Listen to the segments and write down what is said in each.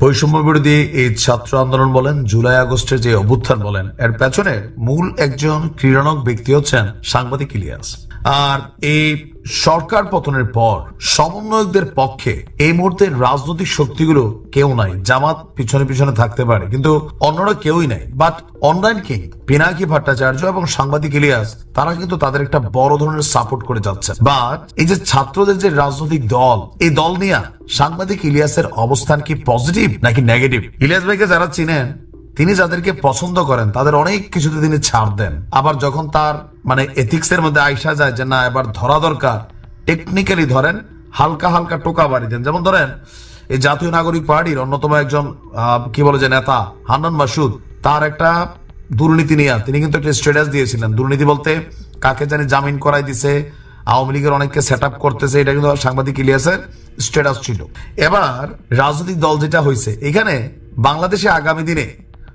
বৈষম্য বিরোধী এই ছাত্র আন্দোলন বলেন, জুলাই আগস্টের যে অভ্যুত্থান বলেন, এর পেছনে মূল একজন ক্রীড়নক ব্যক্তি হচ্ছেন সাংবাদিক ইলিয়াস। আর এই সরকার পতনের পর সমন্বয়কদের পক্ষে এই মুহূর্তে রাজনৈতিক শক্তিগুলো কেউ নাই, জামাত পিছনে পিছনে থাকতে পারে, কিন্তু অন্যরা কেউই নাই। But online king Pinaki Bhattacharya এবং সাংবাদিক ইলিয়াস, তারা কিন্তু তাদের একটা বড় ধরনের সাপোর্ট করে যাচ্ছে বাট এই যে ছাত্রদের যে রাজনৈতিক দল, এই দল নিয়ে সাংবাদিক ইলিয়াসের অবস্থান কি পজিটিভ নাকি নেগেটিভ ইলিয়াস ভাইকে যারা চিনেন তিনি যাদেরকে পছন্দ করেন, তাদের অনেক কিছুতে তিনি ছাড় দেন। আবার যখন তার মানে এথিক্স এর মধ্যে আইসা যায় যে, না, এবার ধরা দরকার। টেকনিক্যালি ধরেন, হালকা হালকা টোকা বাড়ি দেন। যেমন ধরেন, এই জাতীয় নাগরিক পার্টির অন্যতম একজন কি বলে যে, নেতা, হান্নান মাসুদ, তার একটা দুর্নীতি নিয়ে, তিনি কিন্তু একটা স্ট্যাটাস দিয়েছিলেন। দুর্নীতি বলতে কাকে জানি জামিন করাই দিছে, আওয়ামী লীগের অনেককে সেট আপ করতেছে, এটা কিন্তু সাংবাদিক ইলিয়াসের স্ট্যাটাস ছিল। এবার রাজনৈতিক দল যেটা হয়েছে এখানে বাংলাদেশে আগামী দিনে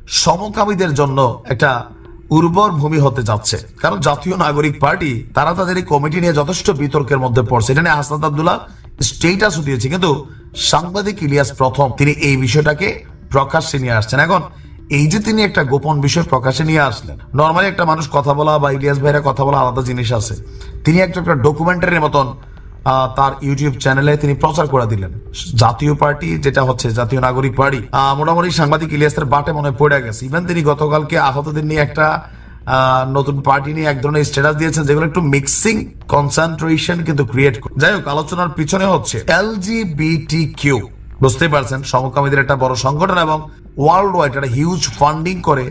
সমকামীদের জন্য একটা উর্বর ভূমি হতে যাচ্ছে। কারণ জাতীয় নাগরিক পার্টি, তারা তাদের এই কমিটি নিয়ে যথেষ্ট বিতর্কের মধ্যে পড়ছে। এটা নিয়ে হাসনাত আবদুল্লাহ স্টেটাসও দিয়েছে। কিন্তু সাংবাদিক ইলিয়াস প্রথম তিনি এই বিষয়টাকে প্রকাশ্যে নিয়ে আসছেন। এখন এই যে তিনি একটা গোপন বিষয় প্রকাশে নিয়ে আসলেন নর্মালি একটা মানুষ কথা বলা বা ইলিয়াস ভাইরা কথা বলা আলাদা জিনিস আছে। তিনি একটা একটা ডকুমেন্টারির মতন তার ইউটিউব চ্যানেলে তিনি প্রচার করে দিলেন। জাতীয় পার্টি, যেটা হচ্ছে জাতীয় নাগরিক পার্টি মোটামুটি সাংবাদিক ইলিয়াসের বাটে মনে পড়ে গেছে। ইভেন তিনি গতকালকে আহতদের নিয়ে একটা নতুন পার্টি নিয়ে এক ধরনের স্ট্যাটাস দিয়েছেন, যেগুলো একটু মিক্সিং কনসেন্ট্রেশন কিন্তু ক্রিয়েট করে। যাই হোক, আলোচনার পিছনে হচ্ছে এলজিবিটি কিউ বুঝতেই পারছেন, সমকামীদের একটা বড় সংগঠন এবং ওয়ার্ল্ড ওয়াইড একটা হিউজ ফান্ডিং করে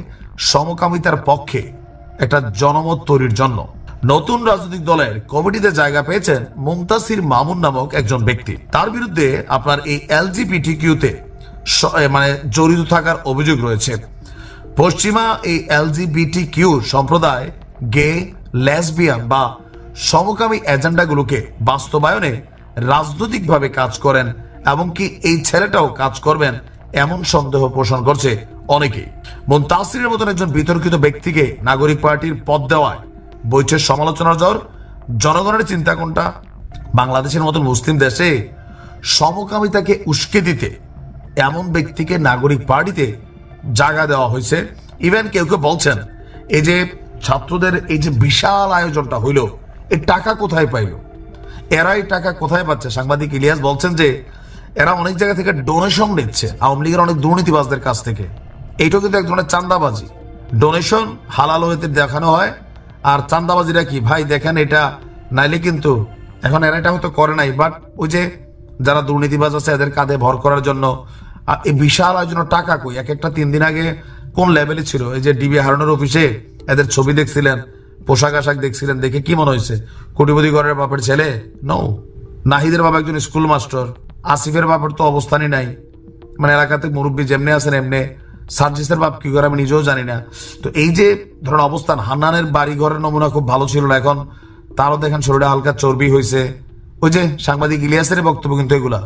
সমকামিতার পক্ষে একটা জনমত তৈরির জন্য। নতুন রাজনৈতিক দলের কমিটিতে জায়গা পেয়েছেন মুমতাসির মামুন নামক একজন ব্যক্তি। তার বিরুদ্ধে আপনার এই এলজিবিটি কিউতে মানে জড়িত থাকার অভিযোগ রয়েছে। পশ্চিমা এই এলজিবিটি কিউ সম্প্রদায় গে, লেসবিয়ান বা সমকামী এজেন্ডাগুলোকে বাস্তবায়নে রাজনৈতিকভাবে কাজ করেন এমনকি এই ছেলেটাও কাজ করবেন এমন সন্দেহ পোষণ করছে অনেকেই। মুনতাসিরের মতন একজন বিতর্কিত ব্যক্তিকে নাগরিক পার্টির পদ দেওয়ায় বইছে সমালোচনার জ্বর, জনগণের চিন্তা কোনটা? বাংলাদেশের মতন মুসলিম দেশে সমকামিতাকে উস্কে দিতে এমন ব্যক্তিকে নাগরিক পার্টিতে জায়গা দেওয়া হয়েছে। ইভেন কেউ কেউ বলছেন, এই যে ছাত্রদের এই যে বিশাল আয়োজনটা হইল এই টাকা কোথায় পাইলো? এরা এই টাকা কোথায় পাচ্ছে? সাংবাদিক ইলিয়াস বলছেন যে, এরা অনেক জায়গা থেকে ডোনেশন নিচ্ছে, আওয়ামী লীগের অনেক দুর্নীতিবাজদের কাছ থেকে। এইটাও কিন্তু এক ধরনের চান্দাবাজি ডোনেশন হালাল হইতে দেখানো হয় আর চান্দাবাজিরা কি? ভাই, দেখেন এটা নাইলে কিন্তু এখন এরা এটা হয়তো করে নাই বাট ওই যে যারা দুর্নীতিবাজ আছে, এদের কাঁধে ভর করার জন্য এই বিশাল আয়োজনের টাকা কই? এক একটা তিন দিন আগে কোন লেভেলে ছিল? এই যে ডিবি হারানোর অফিসে এদের ছবি দেখছিলেন, পোশাক আশাক দেখছিলেন, দেখে কি মনে হয়েছে? কোটিপতি ঘরের বাপের ছেলে? নৌ নাহিদের বাবা একজন স্কুল মাস্টার আসিফের বাপের তো অবস্থানই নাই। মানে এলাকাতে মুরব্বী যেমনি আছেন, এমনি সার্জিসের বাপ কি করে আমি নিজেও জানি না। তো এই যে ধরুন অবস্থান, হান্নানের বাড়ি ঘরের নমুনা খুব ভালো ছিল না এখন। তারও দেখেন শরীরে হালকা চর্বি হয়েছে ওই যে সাংবাদিক ইলিয়াসের বক্তব্য কিন্তু এগুলা,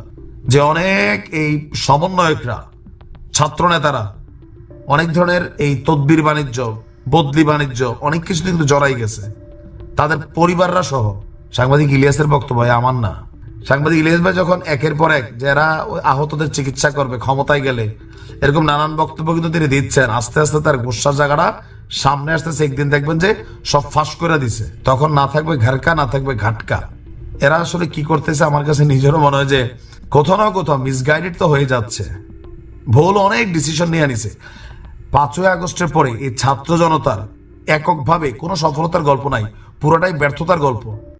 যে অনেক এই সমন্বয়করা ছাত্র নেতারা অনেক ধরনের এই তদ্বির বাণিজ্য, বদলি বাণিজ্য, অনেক কিছু কিন্তু জড়াই গেছে। তাদের পরিবাররা সহ সাংবাদিক ইলিয়াসের বক্তব্য আমার না। সাংবাদিক ইলিয়াস ভাই যখন একের পর এক যারা আহতদের চিকিৎসা করবে, ক্ষমতায় গেলে, এরকম নানান বক্তব্য কিন্তু তিনি দিচ্ছেন। আস্তে আস্তে তার গোসার জায়গাটা সামনে আসতেছে, একদিন দেখবেন যে সব ফাঁস করে দিছে। তখন না থাকবে ঘাটকা না থাকবে ঘাটকা। এরা আসলে কি করতেছে আমার কাছে নিজেরও মনে হয় যে কোথাও না কোথাও মিসগাইডেড তো হয়ে যাচ্ছে। ভুল অনেক ডিসিশন নিয়ে আনিছে। পাঁচই আগস্টের পরে এই ছাত্র জনতার এককভাবে কোনো সফলতার গল্প নাই, পুরোটাই ব্যর্থতার গল্প।